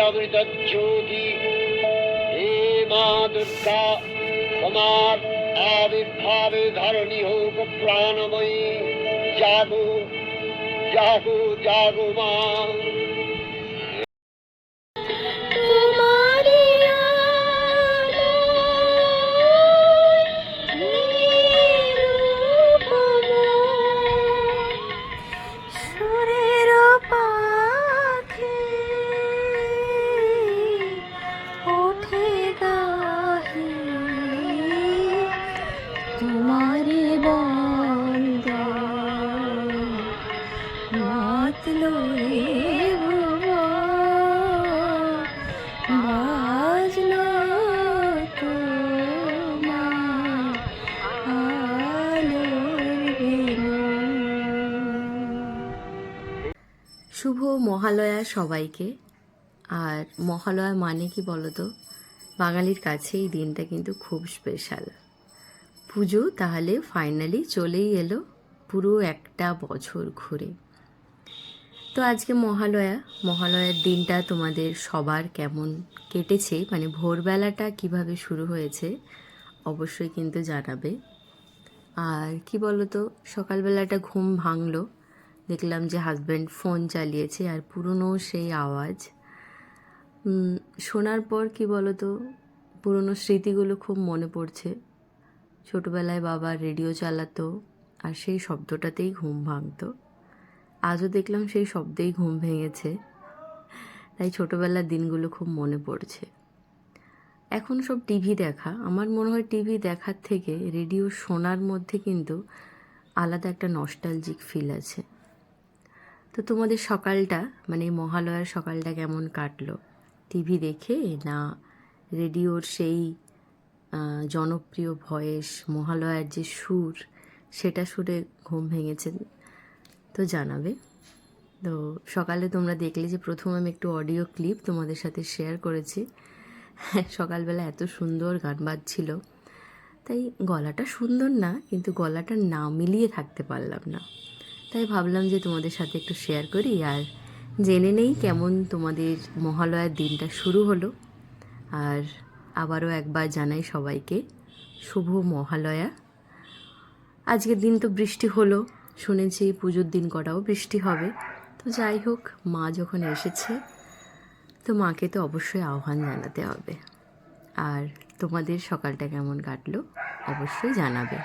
অমৃতজ্যোতি হে মা দুর্গা তোমার আবির্ভাবে ধরণী হোক প্রাণময়ী জাগো জাগো জাগো মা শুভ মহালয়া সবাইকে। আর মহালয়া মানে কি বলতো? বাঙালির কাছে এই দিনটা কিন্তু খুব স্পেশাল পুজো তাহলে ফাইনালি চলেই এলো পুরো একটা বছর ঘুরে। তো আজকে মহালয়া, মহালয়ার দিনটা তোমাদের সবার কেমন কেটেছে? মানে ভোরবেলাটা কীভাবে শুরু হয়েছে অবশ্যই কিন্তু জানাবে। আর কি বলো তো সকালবেলাটা ঘুম ভাঙলো, দেখলাম যে হাজব্যান্ড ফোন চালিয়েছে আর পুরনো সেই আওয়াজ। শোনার পর কি বলো তো পুরনো স্মৃতিগুলো খুব মনে পড়ছে। ছোটোবেলায় বাবা রেডিও চালাতো আর সেই শব্দটাতেই ঘুম ভাঙতো। আজও দেখলাম সেই শব্দেই ঘুম ভেঙেছে। তাই ছোটোবেলার দিনগুলো খুব মনে পড়ছে। এখন সব টিভি দেখা। আমার মনে হয় টিভি দেখার থেকে রেডিও শোনার মধ্যে কিন্তু আলাদা একটা নস্টালজিক ফিল আছে। তো তোমাদের সকালটা মানে মহালয়ার সকালটা কেমন কাটলো? টিভি দেখে না রেডিওর সেই জনপ্রিয় ভয়েস, মহালয়ার যে সুর, সেটা সুরে ঘুম ভেঙেছে? তো জানাবে। তো সকালে তোমরা দেখলে যে প্রথম আমি একটু অডিও ক্লিপ তোমাদের সাথে শেয়ার করেছি। সকালবেলা এত সুন্দর গান বাজছিল। তাই গলাটা সুন্দর না, কিন্তু গলাটা না মিলিয়ে থাকতে পারলাম না। তাই ভাবলাম যে তোমাদের সাথে একটু শেয়ার করি আর জেনে নেই কেমন তোমাদের মহালয়ার দিনটা শুরু হলো। আর আবারও একবার জানাই সবাইকে, শুভ মহালয়া। আজকের দিন তো বৃষ্টি হলো। শুনেছি পুজোর দিন কটাও বৃষ্টি হবে। তো যাই হোক, মা যখন এসেছে, তো মাকে তো অবশ্যই আহ্বান জানাতে হবে। আর তোমাদের সকালটা কেমন কাটলো, অবশ্যই জানাবে।